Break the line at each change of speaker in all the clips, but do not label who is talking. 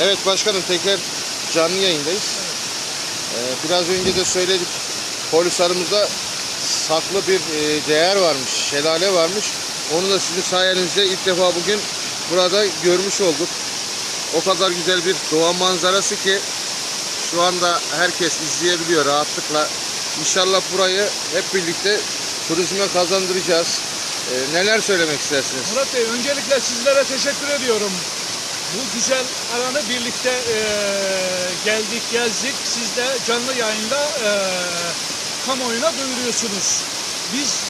Evet başkanım tekrar canlı yayındayız. Ee, biraz önce de söyledik. Polislerimizde saklı bir e, değer varmış, şelale varmış. Onu da sizin sayenizde ilk defa bugün burada görmüş olduk. O kadar güzel bir doğa manzarası ki şu anda herkes izleyebiliyor rahatlıkla. İnşallah burayı hep birlikte turizme kazandıracağız. Ee, neler söylemek istersiniz?
Murat Bey öncelikle sizlere teşekkür ediyorum. Bu güzel alanı birlikte eee, geldik, gezdik. Siz de canlı yayında eee kamuoyuna duyuruyorsunuz. Biz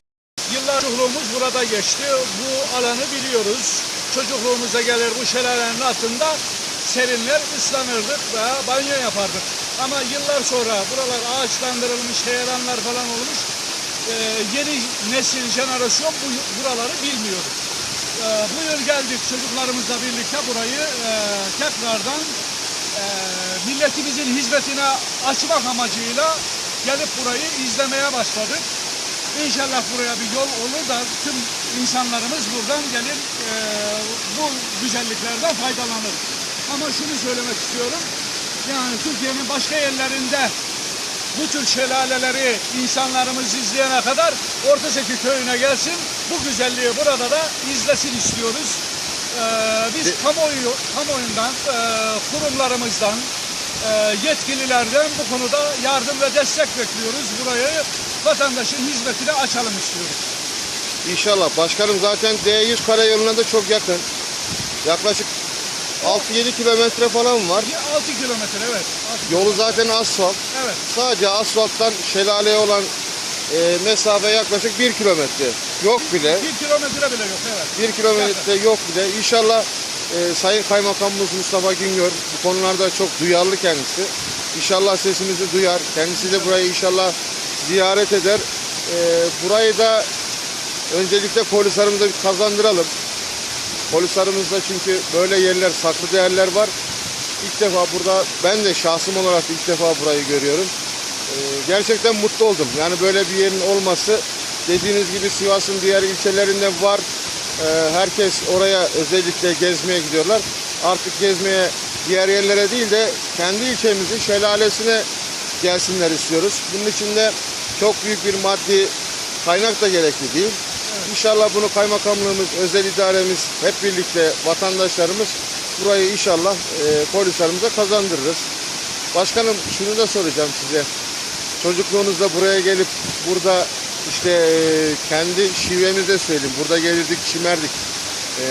yıllar çocukluğumuz burada geçti. Bu alanı biliyoruz. Çocukluğumuza gelir bu şelalenin altında serinler ıslanırdık ve banyo yapardık. Ama yıllar sonra buralar ağaçlandırılmış, heyelanlar falan olmuş. Eee, yeni nesil, jenerasyon bu, buraları bilmiyor. Ee, bu yıl geldik çocuklarımızla birlikte burayı e, tekrardan e, milletimizin hizmetine açmak amacıyla gelip burayı izlemeye başladık. İnşallah buraya bir yol olur da tüm insanlarımız buradan gelir e, bu güzelliklerden faydalanır. Ama şunu söylemek istiyorum. Yani Türkiye'nin başka yerlerinde bu tür şelaleleri insanlarımız izleyene kadar Ortaseki köyüne gelsin. Bu güzelliği burada da izlesin istiyoruz. Ee, biz
De-
kamuoyu, kamuoyundan, e, kurumlarımızdan, e, yetkililerden bu konuda yardım ve destek bekliyoruz. Burayı vatandaşın hizmetine açalım istiyoruz.
İnşallah. Başkanım zaten D100 karayoluna da çok yakın. Yaklaşık 6-7 kilometre falan var.
Bir 6 kilometre evet. Altı-
Yolu zaten asfalt.
Evet.
Sadece asfalttan şelaleye olan e, mesafe yaklaşık 1 kilometre. Yok bile.
Bir kilometre bile yok evet.
1 kilometre yok bile. İnşallah e, Sayın Kaymakamımız Mustafa Güngör bu konularda çok duyarlı kendisi. İnşallah sesimizi duyar. Kendisi de burayı inşallah ziyaret eder. E, burayı da öncelikle polislerimize bir kazandıralım. Polislerimizde çünkü böyle yerler, saklı değerler var. İlk defa burada, ben de şahsım olarak ilk defa burayı görüyorum. Ee, gerçekten mutlu oldum. Yani böyle bir yerin olması, dediğiniz gibi Sivas'ın diğer ilçelerinde var. Ee, herkes oraya özellikle gezmeye gidiyorlar. Artık gezmeye diğer yerlere değil de kendi ilçemizin şelalesine gelsinler istiyoruz. Bunun için de çok büyük bir maddi kaynak da gerekli değil. İnşallah bunu kaymakamlığımız, özel idaremiz, hep birlikte vatandaşlarımız burayı inşallah e, polislerimize kazandırırız. Başkanım şunu da soracağım size. Çocukluğunuzda buraya gelip burada işte e, kendi şivemizde söyleyeyim. Burada gelirdik, çimerdik. E,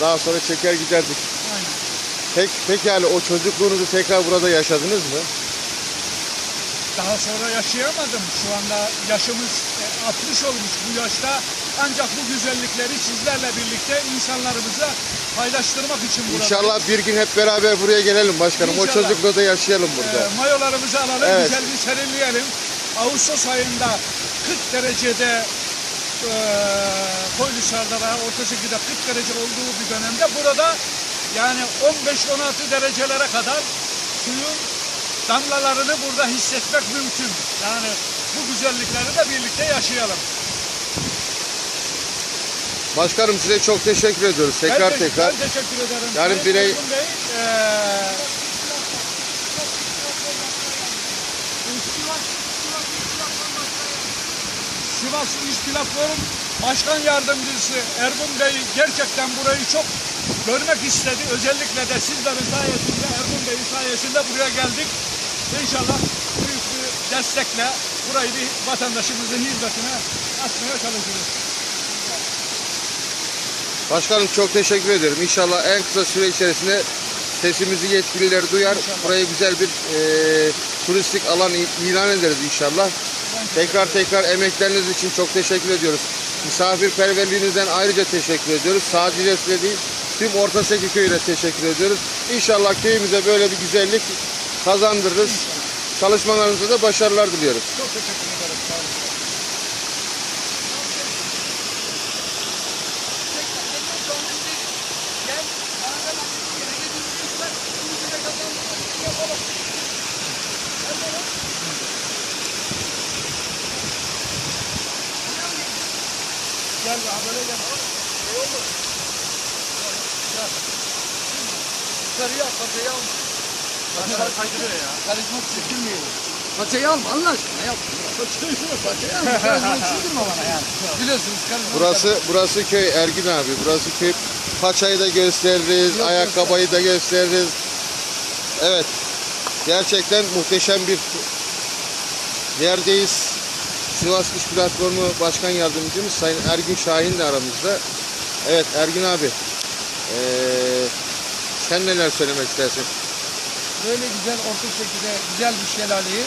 daha sonra çeker giderdik.
Aynen.
Pek, pekala o çocukluğunuzu tekrar burada yaşadınız mı?
Daha sonra yaşayamadım. Şu anda yaşımız e, 60 olmuş bu yaşta. Ancak bu güzellikleri sizlerle birlikte insanlarımıza paylaştırmak için burada.
İnşallah bir gün hep beraber buraya gelelim başkanım. O
İnşallah.
çocukluğu da yaşayalım burada.
E, mayolarımızı alalım,
Evet.
güzel bir serinleyelim. Ağustos ayında 40 derecede e, Koyluşar'da ve Ortaçeki'de 40 derece olduğu bir dönemde burada yani 15-16 derecelere kadar suyun damlalarını burada hissetmek mümkün. Yani bu güzellikleri de birlikte yaşayalım.
Başkanım size çok teşekkür ediyoruz. Tekrar
ben, te-
tekrar.
Ben teşekkür ederim.
Yani
Sayın
birey-
Bey, e, Sivas İş Platform Başkan Yardımcısı Ergun Bey gerçekten burayı çok görmek istedi. Özellikle de sizlerin sayesinde, Ergun Bey'in sayesinde buraya geldik. İnşallah büyük bir destekle burayı bir vatandaşımızın hizmetine açmaya çalışırız.
Başkanım çok teşekkür ederim. İnşallah en kısa süre içerisinde sesimizi yetkililer duyar.
İnşallah.
Burayı güzel bir e, turistik alan ilan ederiz inşallah. Tekrar tekrar emekleriniz için çok teşekkür ediyoruz. Misafirperverliğinizden ayrıca teşekkür ediyoruz. Sadece size değil, tüm Ortaseki köyüne teşekkür ediyoruz. İnşallah köyümüze böyle bir güzellik kazandırırız. Çalışmalarınızda da başarılar diliyoruz.
Çok teşekkür ederim. Gel ya böyle gel. Oldu. Gel.
Yukarıya al, paçayı
ya.
Alma Allah aşkına yap. Paçayı Paçayı alma. Karizma çekilme bana yani. Biliyorsunuz.
Burası burası köy Ergin abi. Burası köy. Paçayı da gösteririz,
Yok,
ayakkabıyı da gösteririz. Evet. Gerçekten muhteşem bir yerdeyiz. Sivas İş Platformu Başkan Yardımcımız Sayın Ergin Şahin de aramızda. Evet Ergin abi. eee, sen neler söylemek istersin?
Böyle güzel orta şekilde güzel bir şelaleyi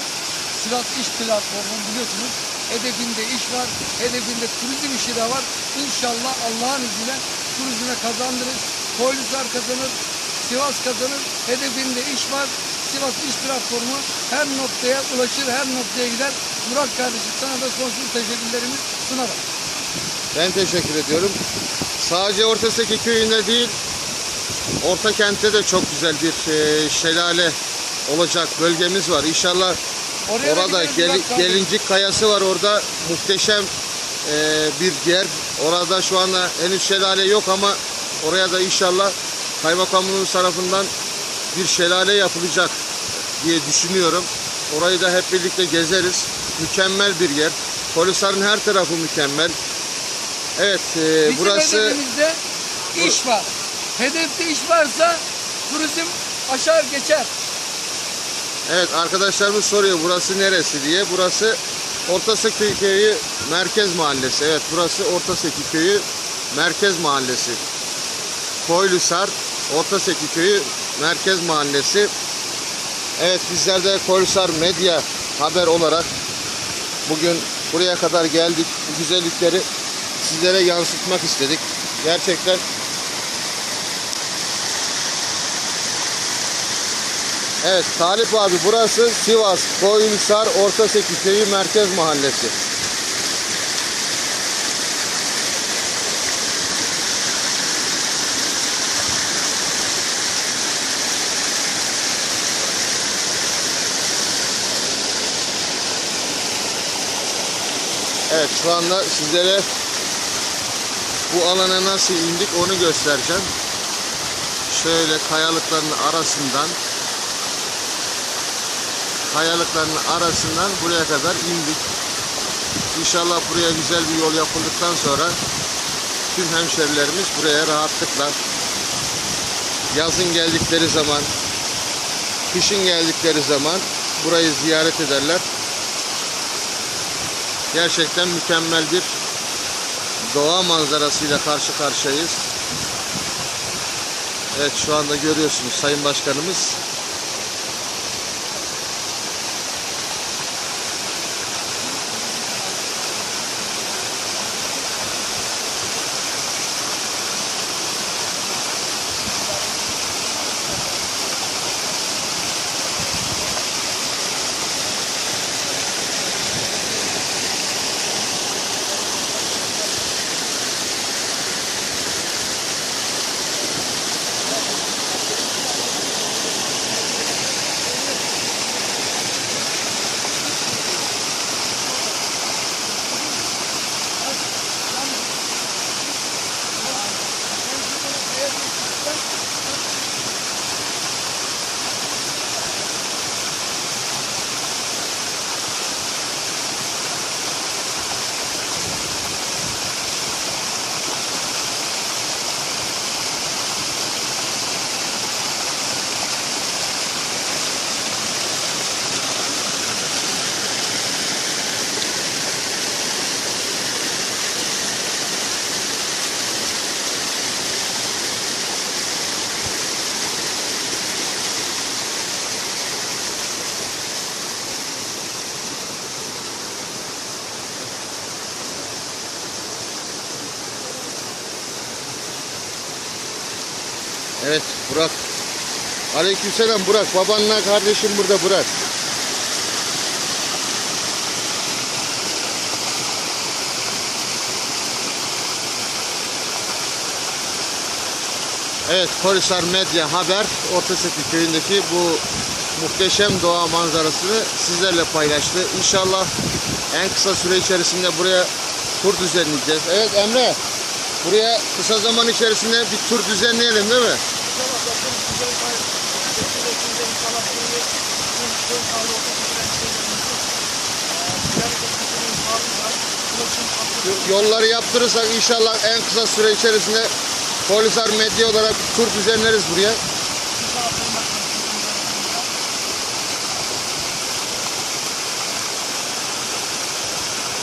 Sivas İş Platformu biliyorsunuz. Hedefinde iş var. Hedefinde turizm işi de var. İnşallah Allah'ın izniyle turizme kazandırır. Koyluslar kazanır. Sivas kazanır. Hedefinde iş var. Sivas İş Platformu her noktaya ulaşır, her noktaya gider. Murat kardeşim sana da sonsuz teşekkürlerimi sunarım.
Ben teşekkür ediyorum. Sadece Ortaseki köyünde değil, Orta kentte de çok güzel bir eee, şelale olacak bölgemiz var. İnşallah
Oraya da
Orada gel- gelincik kayası var orada muhteşem eee, bir yer. Orada şu anda henüz şelale yok ama oraya da inşallah kaymakamlığımız tarafından bir şelale yapılacak diye düşünüyorum. Orayı da hep birlikte gezeriz. Mükemmel bir yer. Polislerin her tarafı mükemmel. Evet, eee,
Bizim
burası
hedefimizde iş var. Hedefte iş varsa turizm aşağı geçer.
Evet arkadaşlarımız soruyor burası neresi diye. Burası Ortaseki Köyü Merkez Mahallesi. Evet burası Ortaseki Köyü Merkez Mahallesi. Koylusar Ortaseki Köyü Merkez Mahallesi. Evet bizler de Koylusar Medya Haber olarak bugün buraya kadar geldik. Bu güzellikleri sizlere yansıtmak istedik. Gerçekten Evet Talip abi burası Sivas Koyunhisar Ortaseki Köyü Merkez Mahallesi. Evet şu anda sizlere bu alana nasıl indik onu göstereceğim. Şöyle kayalıkların arasından kayalıkların arasından buraya kadar indik. İnşallah buraya güzel bir yol yapıldıktan sonra tüm hemşerilerimiz buraya rahatlıkla yazın geldikleri zaman, kışın geldikleri zaman burayı ziyaret ederler. Gerçekten mükemmel bir doğa manzarasıyla karşı karşıyayız. Evet şu anda görüyorsunuz Sayın Başkanımız Evet Burak. Aleykümselam Burak. Babanla kardeşim burada Burak. Evet Korisar Medya Haber Ortaseki köyündeki bu muhteşem doğa manzarasını sizlerle paylaştı. İnşallah en kısa süre içerisinde buraya tur düzenleyeceğiz. Evet Emre buraya kısa zaman içerisinde bir tur düzenleyelim değil mi?
İnşallah bakalım güzel
yolları yaptırırsak inşallah en kısa süre içerisinde polisler medya olarak tur düzenleriz buraya.